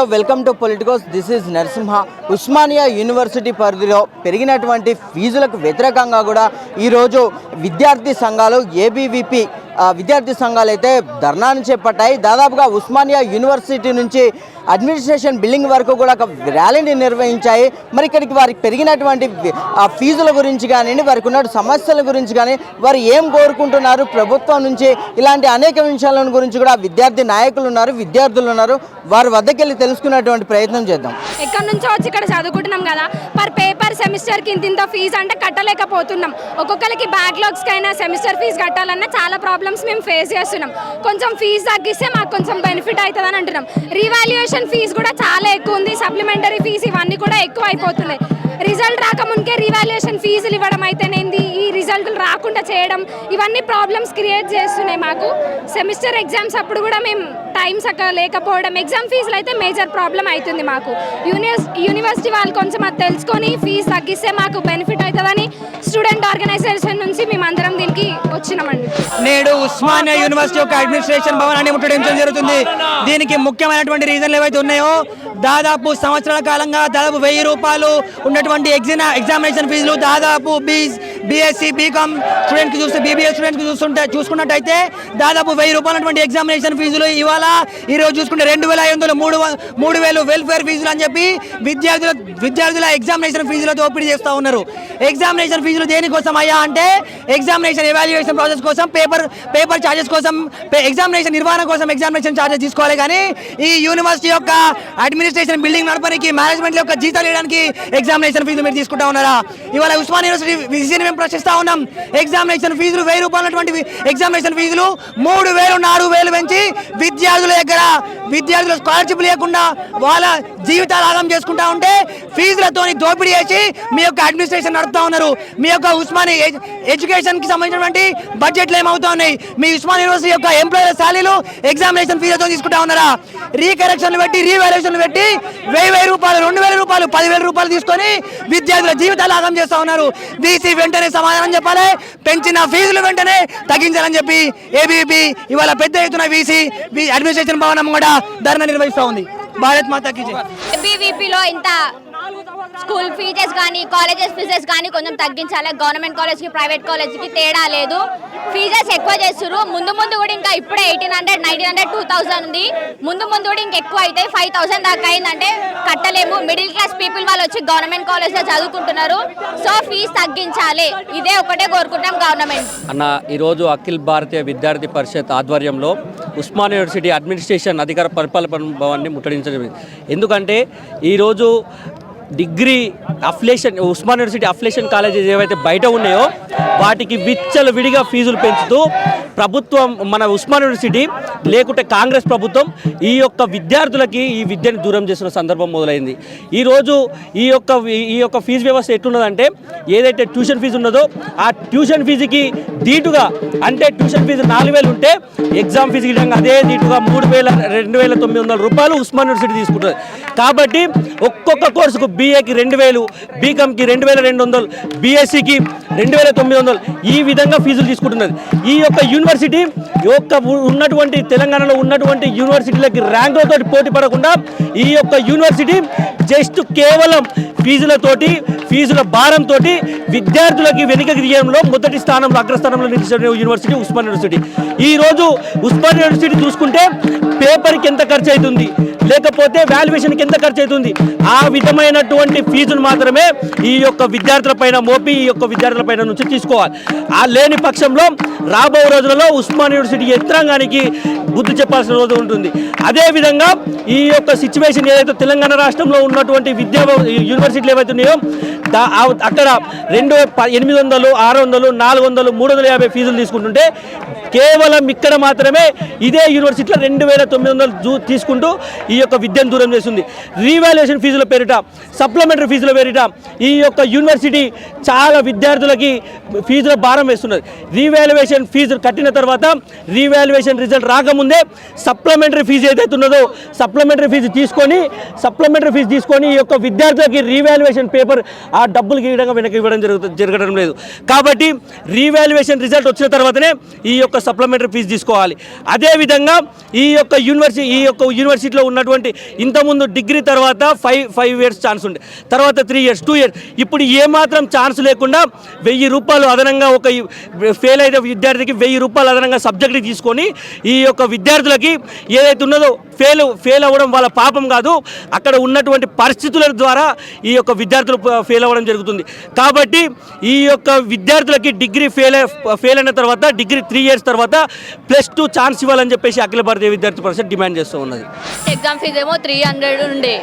Hello welcome to Politicos this is Narasimha Osmania university పరిధిలో పెరిగినటువంటి ఫీజులకు వ్యతిరేకంగా కూడా ఈరోజు విద్యార్థి సంఘాలు ఏబీవీపీ విద్యార్థి సంఘాలు అయితే ధర్నాను చేపట్టాయి. దాదాపుగా ఉస్మానియా యూనివర్సిటీ నుంచి అడ్మినిస్ట్రేషన్ బిల్డింగ్ వరకు కూడా ఒక ర్యాలీని నిర్వహించాయి. మరి ఇక్కడికి వారికి పెరిగినటువంటి ఆ ఫీజుల గురించి కానీ వారికి ఉన్న సమస్యల గురించి కానీ వారు ఏం కోరుకుంటున్నారు? ప్రభుత్వం నుంచి ఇలాంటి అనేక విషయాల గురించి కూడా విద్యార్థి నాయకులు ఉన్నారు విద్యార్థులు ఉన్నారు. వారి వద్దకెళ్ళి తెలుసుకునేటువంటి ప్రయత్నం చేద్దాం. ఎక్కడి నుంచో వచ్చి ఇక్కడ చదువుకుంటున్నాం కదా. పర్ పేపర్ సెమిస్టర్కి ఇంత ఇంత ఫీజు అంటే కట్టలేకపోతున్నాం. ఒక్కొక్కరికి బ్యాక్లాగ్స్కి అయినా సెమిస్టర్ ఫీజు కట్టాలన్నా చాలా ప్రాబ్లమ్స్ మేము ఫేస్ చేస్తున్నాం. కొంచెం ఫీజు తగ్గిస్తే మాకు కొంచెం బెనిఫిట్ అవుతుందని అంటున్నాం. రీవాల్యుయేషన్ ఫీజు కూడా చాలా ఎక్కువ ఉంది. సప్లిమెంటరీ ఫీజు ఇవన్నీ కూడా ఎక్కువ అయిపోతున్నాయి. రిజల్ట్ రాకముందుకే రీవాల్యుయేషన్ ఫీజులు ఇవ్వడం అయితేనేంది? బ్యాంకులు రాకుండా చేయడం ఇవన్నీ ప్రాబ్లమ్స్ క్రియేట్ చేస్తున్నాయి మాకు. సెమిస్టర్ ఎగ్జామ్స్ అప్పుడు కూడా మేము టైం సక్క లేకపోవడం ఎగ్జామ్ ఫీజులు అయితే మేజర్ ప్రాబ్లం అవుతుంది మాకు. యూనివర్స్ యూనివర్సిటీ వాళ్ళు కొంచెం అది తెలుసుకొని ఫీజు తగ్గిస్తే మాకు బెనిఫిట్ అవుతుందని స్టూడెంట్ ఆర్గనైజేషన్ నుంచి మేము అందరం దీనికి వచ్చినామండి. నేడు ఉస్మానియా యూనివర్సిటీ యొక్క అడ్మినిస్ట్రేషన్ భవనాన్ని ముట్టడించడం జరుగుతుంది. దీనికి ముఖ్యమైనటువంటి రీజన్లు ఏవైతే ఉన్నాయో దాదాపు సంవత్సరాల కాలంగా దాదాపు వెయ్యి రూపాయలు ఉన్నటువంటి ఎగ్జినా ఎగ్జామినేషన్ ఫీజులు దాదాపు బీజ్ బీఎస్సీ బీకామ్ స్టూడెంట్కి చూస్తే బీబీఏ స్టూడెంట్కి చూస్తుంటే చూసుకున్నట్టయితే దాదాపు వెయ్యి రూపాయలటువంటి ఎగ్జామినేషన్ ఫీజులు ఇవాళ ఈ రోజు చూసుకుంటే రెండు వేల ఐదు వందలు మూడు మూడు వేలు వెల్ఫేర్ ఫీజులు అని చెప్పి విద్యార్థుల విద్యార్థుల ఎగ్జామినేషన్ ఫీజులు దోపిడీ చేస్తూ ఉన్నారు. ఎగ్జామినేషన్ ఫీజులు దేనికోసం అయ్యా అంటే ఎగ్జామినేషన్ ఎవాల్యుయేషన్ ప్రాసెస్ కోసం పేపర్ పేపర్ ఛార్జెస్ కోసం ఎగ్జామినేషన్ నిర్వహణ కోసం ఎగ్జామినేషన్ ఛార్జెస్ తీసుకోవాలి కానీ ఈ యూనివర్సిటీ యొక్క అడ్మినిస్ట్రేషన్ బిల్డింగ్ నడపడానికి మేనేజ్మెంట్ యొక్క జీతాలు వేయడానికి ఎగ్జామినేషన్ ఫీజులు మీరు తీసుకుంటా ఉన్నారా? ఇవాళ ఉస్మాన్ యూనివర్సిటీ విజయాన్ని మేము ప్రశ్నిస్తా ఉన్నాం. ఎగ్జామినేషన్ ఫీజులు వెయ్యి రూపాయలు ఎగ్జామినేషన్ ఫీజులు మూడు వేలు నాలుగు వేలు పెంచి విద్యార్థుల దగ్గర విద్యార్థులు స్కాలర్షిప్ లేకుండా వాళ్ళ జీవితాలు ఆగం చేసుకుంటా ఉంటే ఫీజులతో దోపిడీ చేసి మీ యొక్క అడ్మినిస్ట్రేషన్ నడుపుతా ఉన్నారు. మీ యొక్క ఉస్మాని ఎడ్యుకేషన్కి సంబంధించినటువంటి బడ్జెట్లు ఏమవుతా ఉన్నాయి? మీ ఉస్మాన్ యూనివర్సిటీ యొక్క ఎంప్లాయర్ శాలీలు ఎగ్జామినేషన్ ఫీజులతో తీసుకుంటా ఉన్నారా? రీకరెక్షన్లు పెట్టి రీవాల్యుయేషన్ పెట్టి వెయ్యి వెయ్యి రూపాయలు రెండు వేల రూపాయలు పదివేల రూపాయలు తీసుకొని విద్యార్థుల జీవితాలు ఆగం చేస్తా ఉన్నారు. బీసీ వెంటనే సమాధానం చెప్పాలి. పెంచిన ఫీజులు వెంటనే తగ్గించాలని చెప్పి ఏబీపీ ఇవాళ పెద్ద ఎత్తున బీసీ అడ్మినిస్ట్రేషన్ భవనం కూడా ధర్నా నిర్వహిస్తూ ఉంది భారత్ మాతాకి జై. బీవీపీలో ఇంత స్కూల్ ఫీజెస్ కానీ కాలేజెస్ ఫీజెస్ కానీ కొంచెం తగ్గించాలి. గవర్నమెంట్ కాలేజ్కి ప్రైవేట్ కాలేజ్కి తేడా లేదు. ఫీజెస్ ఎక్కువ చేస్తున్నారు ముందు ముందు కూడా ఇంకా ఇప్పుడే eighteen hundred nineteen hundred two thousand ఉంది. ముందు ముందు కూడా ఇంకా ఎక్కువ ఫైవ్ థౌసండ్ దాకా అయిందంటే కట్టలేము. మిడిల్ క్లాస్ పీపుల్ వాళ్ళు వచ్చి గవర్నమెంట్ కాలేజ్లో చదువుకుంటున్నారు. సో ఫీజు తగ్గించాలి. ఇదే ఒకటే కోరుకుంటాం గవర్నమెంట్. అన్న ఈరోజు అఖిల్ భారతీయ విద్యార్థి పరిషత్ ఆధ్వర్యంలో ఉస్మాన్ యూనివర్సిటీ అడ్మినిస్ట్రేషన్ అధికార పరిపాలన భవన్ని ముట్టడించడం ఎందుకంటే ఈరోజు degree affiliation Osman university affiliation colleges ఏవైతే బయట ఉన్నాయో వాటికి విచ్చలు విడిగా ఫీజులు పెంచుతూ ప్రభుత్వం మన ఉస్మాన్ యూనివర్సిటీ లేకుంటే కాంగ్రెస్ ప్రభుత్వం ఈ యొక్క విద్యార్థులకి ఈ విద్యను దూరం చేస్తున్న సందర్భం మొదలైంది. ఈరోజు ఈ యొక్క ఈ యొక్క ఫీజు వ్యవస్థ ఎట్లున్నదంటే ఏదైతే ట్యూషన్ ఫీజు ఉన్నదో ఆ ట్యూషన్ ఫీజుకి దీటుగా అంటే ట్యూషన్ ఫీజు నాలుగు వేలు ఉంటే ఎగ్జామ్ ఫీజు అదే దీటుగా మూడు వేల రెండు వేల తొమ్మిది వందల రూపాయలు ఉస్మాన్ యూనివర్సిటీ తీసుకుంటుంది. కాబట్టి ఒక్కొక్క కోర్సుకు బీఏకి రెండు వేలు బీకామ్కి రెండు వేల రెండు వందలు బీఎస్సీకి రెండు వేల తొమ్మిది వందలు. ఈ విధంగా ఫీజులు తీసుకుంటున్నది. ఈ యొక్క యూనివర్సిటీ యొక్క ఉన్నటువంటి తెలంగాణలో ఉన్నటువంటి యూనివర్సిటీలకి ర్యాంకులతో పోటీ పడకుండా ఈ యొక్క యూనివర్సిటీ జస్ట్ కేవలం ఫీజులతోటి ఫీజుల భారంతో విద్యార్థులకి వెనుకకి తీయడంలో మొదటి స్థానంలో అగ్రస్థానంలో నిలిచిన యూనివర్సిటీ ఉస్మాన్ యూనివర్సిటీ. ఈ రోజు ఉస్మాన్ యూనివర్సిటీ చూసుకుంటే పేపర్కి ఎంత ఖర్చు అవుతుంది లేకపోతే వాల్యుయేషన్కి ఎంత ఖర్చు అవుతుంది ఆ విధమైనటువంటి ఫీజును మాత్రమే ఈ యొక్క విద్యార్థుల పైన మోపి ఈ యొక్క విద్యార్థుల పైన నుంచి తీసుకోవాలి. ఆ లేని పక్షంలో రాబో రోజులలో ఉస్మాన్ యూనివర్సిటీ యంత్రాంగానికి బుద్ధి చెప్పాల్సిన రోజు ఉంటుంది. అదేవిధంగా ఈ యొక్క సిచ్యువేషన్ ఏదైతే తెలంగాణ రాష్ట్రంలో ఉన్నటువంటి విద్యా ఏవైతే ఉన్నాయో అక్కడ రెండు ఎనిమిది వందలు ఆరు వందలు నాలుగు వందలు మూడు వందల యాభై ఫీజులు తీసుకుంటుంటే కేవలం ఇక్కడ మాత్రమే ఇదే యూనివర్సిటీలో రెండు వేల తొమ్మిది వందలు తీసుకుంటూ ఈ యొక్క విద్యను దూరం చేస్తుంది. రీవాల్యుయేషన్ ఫీజుల పేరిట సప్లిమెంటరీ ఫీజుల పేరిట ఈ యొక్క యూనివర్సిటీ చాలా విద్యార్థులకి ఫీజుల భారం వేస్తున్నది. రీవాల్యుయేషన్ ఫీజు కట్టిన తర్వాత రీవాల్యుయేషన్ రిజల్ట్ రాకముందే సప్లిమెంటరీ ఫీజు ఏదైతే ఉన్నదో సప్లిమెంటరీ ఫీజు తీసుకొని సప్లిమెంటరీ ఫీజు తీసుకొని ఈ యొక్క విద్యార్థులకి రీ రీవాల్యుయేషన్ పేపర్ ఆ డబ్బులు గీయడంగా వెనక్కి ఇవ్వడం జరుగుతుంది జరగడం లేదు. కాబట్టి రీవాల్యుయేషన్ రిజల్ట్ వచ్చిన తర్వాతనే ఈ యొక్క సప్లిమెంటరీ ఫీజు తీసుకోవాలి. అదేవిధంగా ఈ యొక్క యూనివర్సిటీ ఈ యొక్క యూనివర్సిటీలో ఉన్నటువంటి ఇంతకుముందు డిగ్రీ తర్వాత ఫైవ్ ఫైవ్ ఇయర్స్ ఛాన్స్ ఉండే. తర్వాత త్రీ ఇయర్స్ టూ ఇయర్స్ ఇప్పుడు ఏమాత్రం ఛాన్స్ లేకుండా వెయ్యి రూపాయలు అదనంగా ఒక ఫెయిల్ అయితే విద్యార్థికి వెయ్యి రూపాయలు అదనంగా సబ్జెక్ట్ తీసుకొని ఈ యొక్క విద్యార్థులకి ఏదైతే ఉన్నదో ఫెయిల్ ఫెయిల్ అవ్వడం వాళ్ళ పాపం కాదు. అక్కడ ఉన్నటువంటి పరిస్థితుల ద్వారా ఈ యొక్క విద్యార్థులు ఫెయిల్ అవ్వడం జరుగుతుంది. కాబట్టి ఈ యొక్క విద్యార్థులకి డిగ్రీ ఫెయిల్ ఫెయిల్ అయిన తర్వాత డిగ్రీ త్రీ ఇయర్స్ తర్వాత ప్లస్ టూ ఛాన్స్ ఇవ్వాలని చెప్పేసి అఖిల భారతీయ విద్యార్థి పరిషత్ డిమాండ్ చేస్తూ ఉన్నది. ఎగ్జామ్ ఫీజ్ ఏమో త్రీ హండ్రెడ్ ఉండే.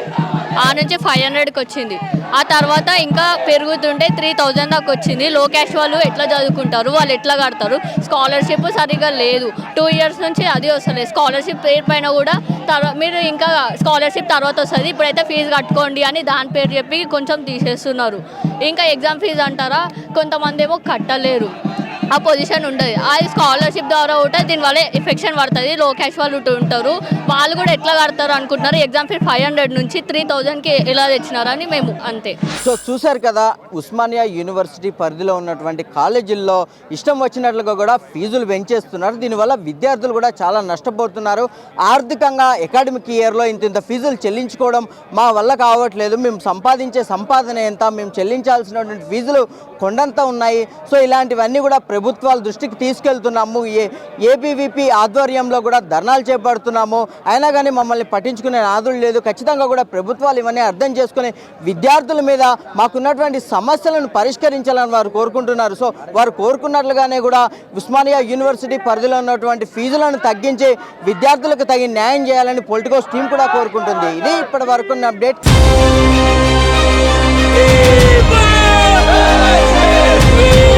ఆ నుంచి ఫైవ్ హండ్రెడ్కి వచ్చింది. ఆ తర్వాత ఇంకా పెరుగుతుంటే త్రీ థౌజండ్ దాకా వచ్చింది. లో క్యాష్ వాళ్ళు ఎట్లా చదువుకుంటారు? వాళ్ళు ఎట్లా కడతారు? స్కాలర్షిప్ సరిగా లేదు. టూ ఇయర్స్ నుంచి అది వస్తుంది స్కాలర్షిప్ పేరు పైన కూడా తర్వాత మీరు ఇంకా స్కాలర్షిప్ తర్వాత వస్తుంది. ఇప్పుడైతే ఫీజు కట్టుకోండి అని దాని పేరు చెప్పి కొంచెం తీసేస్తున్నారు. ఇంకా ఎగ్జామ్ ఫీజు అంటారా? కొంతమంది ఏమో కట్టలేరు. ఆ పొజిషన్ ఉండదు అది స్కాలర్షిప్ ద్వారా కూడా దీనివల్ల ఎఫెక్షన్ పడుతుంది. లో క్యాష్ వాళ్ళు ఉంటారు. వాళ్ళు కూడా ఎట్లా కడతారు అనుకుంటున్నారు? ఎగ్జామ్ ఫీ ఫైవ్ హండ్రెడ్ నుంచి త్రీ థౌజండ్కి ఎలా తెచ్చినారని మేము అంతే. సో చూశారు కదా ఉస్మానియా యూనివర్సిటీ పరిధిలో ఉన్నటువంటి కాలేజీల్లో ఇష్టం వచ్చినట్లుగా కూడా ఫీజులు పెంచేస్తున్నారు. దీనివల్ల విద్యార్థులు కూడా చాలా నష్టపోతున్నారు. ఆర్థికంగా అకాడమిక్ ఇయర్లో ఇంత ఇంత ఫీజులు చెల్లించుకోవడం మా వల్ల కావట్లేదు. మేము సంపాదించే సంపాదన ఎంత మేము చెల్లించాల్సినటువంటి ఫీజులు కొండంత ఉన్నాయి. సో ఇలాంటివన్నీ కూడా ప్రభుత్వాల దృష్టికి తీసుకెళ్తున్నాము. ఏ ఏబీవీపీ ఆధ్వర్యంలో కూడా ధర్నాలు చేపడుతున్నాము. అయినా కానీ మమ్మల్ని పట్టించుకునే నాదులు లేదు. ఖచ్చితంగా కూడా ప్రభుత్వాలు ఇవన్నీ అర్థం చేసుకుని విద్యార్థుల మీద మాకున్నటువంటి సమస్యలను పరిష్కరించాలని వారు కోరుకుంటున్నారు. సో వారు కోరుకున్నట్లుగానే కూడా ఉస్మానియా యూనివర్సిటీ పరిధిలో ఉన్నటువంటి ఫీజులను తగ్గించి విద్యార్థులకు తగిన న్యాయం చేయాలని పొలిటికల్ స్టీమ్ కూడా కోరుకుంటుంది. ఇది ఇప్పటి వరకు ఉన్న update. Please